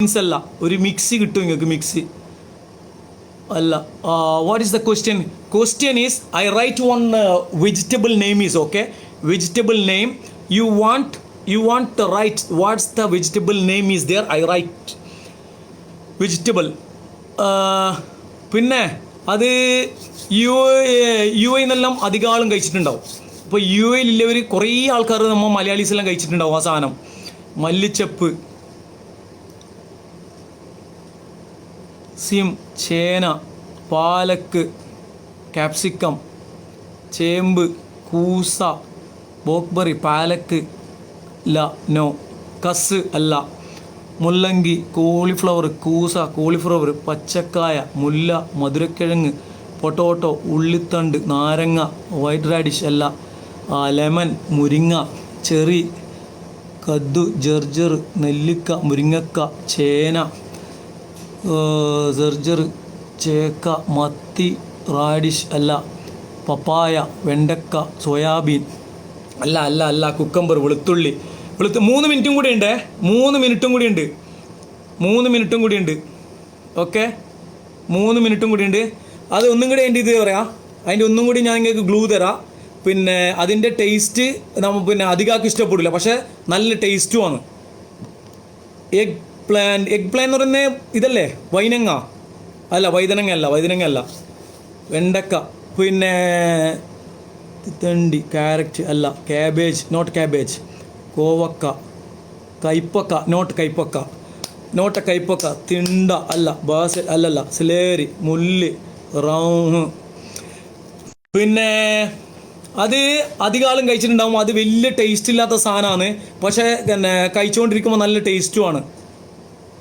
Means അല്ല ഒരു mixie കിട്ടും നിങ്ങൾക്ക് മിക്സി അല്ല what is the question question is I write one vegetable name is okay vegetable name you want you want to write what's the vegetable name is there I write vegetable പിന്നെ അത് U U എന്നെല്ലാം അധികം ആളും കഴിച്ചിട്ടുണ്ടാവും. അപ്പോൾ U എയിലുള്ളവർ കുറേ ആൾക്കാർ നമ്മൾ മലയാളീസ് എല്ലാം കഴിച്ചിട്ടുണ്ടാവും ആ സാധനം. മല്ലിച്ചപ്പ് സിം ചേന പാലക്ക് ക്യാപ്സിക്കം ചേമ്പ് കൂസ ബോക്ബറി പാലക്ക് ല നോ കസ് അല്ല. മുല്ലങ്കി കോളിഫ്ലവർ കൂസ കോളിഫ്ലവർ പച്ചക്കായ മുല്ല മധുരക്കിഴങ്ങ് പൊട്ടോട്ടോ ഉള്ളിത്തണ്ട് നാരങ്ങ വൈറ്റ് റാഡിഷ് അല്ല. ലെമൺ മുരിങ്ങ ചെറി കദ്ദു ജർജർ നെല്ലിക്ക മുരിങ്ങക്ക ചേന സെർജർ ചേക്ക മത്തി റാഡിഷ് അല്ല പപ്പായ വെണ്ടക്ക സോയാബീൻ അല്ല അല്ല അല്ല കുക്കമ്പർ വെളുത്തുള്ളി. വെളുത്ത് മൂന്ന് മിനിറ്റും കൂടി ഉണ്ട്. മൂന്ന് മിനിറ്റും കൂടി ഉണ്ട്. മൂന്ന് മിനിറ്റും കൂടി ഉണ്ട്. ഓക്കെ? മൂന്ന് മിനിറ്റും കൂടി ഉണ്ട്. അത് ഒന്നും കൂടി എന്റെ ഇത് പറയാം. അതിന്റെ ഒന്നും കൂടി ഞാൻ നിങ്ങൾക്ക് ഗ്ലൂ തരാം. പിന്നെ അതിന്റെ ടേസ്റ്റ് നമ്മൾ പിന്നെ അധികമാക്കി ഇഷ്ടപ്പെടില്ല. പക്ഷേ നല്ല ടേസ്റ്റുമാണ് എഗ് പ്ലാൻ എഗ് പ്ലാൻ എന്ന് പറയുന്നത് ഇതല്ലേ? വൈനങ്ങ. അല്ല വൈതനങ്ങ അല്ല വൈതനങ്ങ അല്ല. വെണ്ടക്ക. പിന്നെ തണ്ടി ക്യാരറ്റ് അല്ല ക്യാബേജ് നോട്ട് ക്യാബേജ് കോവക്ക. കൈപ്പക്ക നോട്ട് കൈപ്പക്ക. നോട്ട് കൈപ്പക്ക തിണ്ട അല്ല ബാസൽ അല്ലല്ല സിലേരി മുല്ല് റൗ പിന്നെ അത് അധികാലം കഴിച്ചിട്ടുണ്ടാകും അത് വലിയ ടേസ്റ്റ് ഇല്ലാത്ത സാധനമാണ്. പക്ഷേ പിന്നെ കഴിച്ചുകൊണ്ടിരിക്കുമ്പോൾ നല്ല ടേസ്റ്റുമാണ്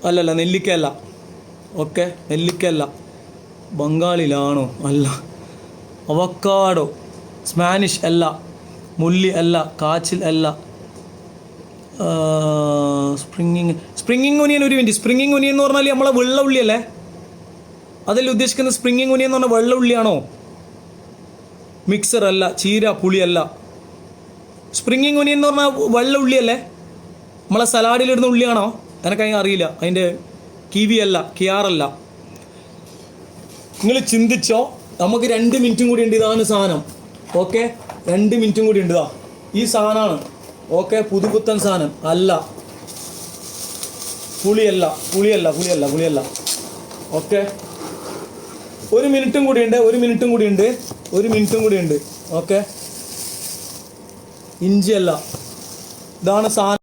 അല്ലല്ല നെല്ലിക്കയല്ല. ഓക്കെ നെല്ലിക്കയല്ല. ബംഗാളിലാണോ? അല്ല. അവക്കാടോ. സ്പാനിഷ് അല്ല. മുല്ലി അല്ല. കാച്ചിൽ അല്ല. സ്പ്രിങ്ങിങ്. സ്പ്രിങ്ങിങ് ഒനിയൻ ഒരു മിനിറ്റ്. സ്പ്രിങ്ങിങ് ഒനിയൻ എന്ന് പറഞ്ഞാൽ നമ്മളെ വെള്ള ഉള്ളി അല്ലേ? അതിൽ ഉദ്ദേശിക്കുന്ന സ്പ്രിങ്ങിങ് ഒനിയൻ എന്ന് പറഞ്ഞാൽ വെള്ള ഉള്ളിയാണോ? മിക്സർ അല്ല. ചീര പുളിയല്ല സ്പ്രിങ്ങിങ് ഒനിയൻ എന്ന് പറഞ്ഞാൽ വെള്ള ഉള്ളിയല്ലേ? നമ്മളെ സലാഡിലിടുന്ന ഉള്ളിയാണോ? എനക്കതിന് അറിയില്ല. അതിന്റെ കിവി അല്ല കിയാറല്ല നിങ്ങൾ ചിന്തിച്ചോ നമുക്ക് രണ്ട് മിനിറ്റും കൂടി ഉണ്ട് ഇതാണ് സാധനം. ഓക്കെ രണ്ട് മിനിറ്റും കൂടി ഉണ്ട് ഇതാ. ഈ സാധനമാണ് ഓക്കെ പുതുപുത്തൻ സാധനം. അല്ല. പുളിയല്ല. പുളിയല്ല പുളിയല്ല പുളിയല്ല. ഓക്കെ ഒരു മിനിറ്റും കൂടി ഉണ്ട് ഒരു മിനിറ്റും കൂടി ഉണ്ട് ഒരു മിനിറ്റും കൂടി ഉണ്ട്. ഓക്കെ ഇഞ്ചിയല്ല. ഇതാണ് സാധനം.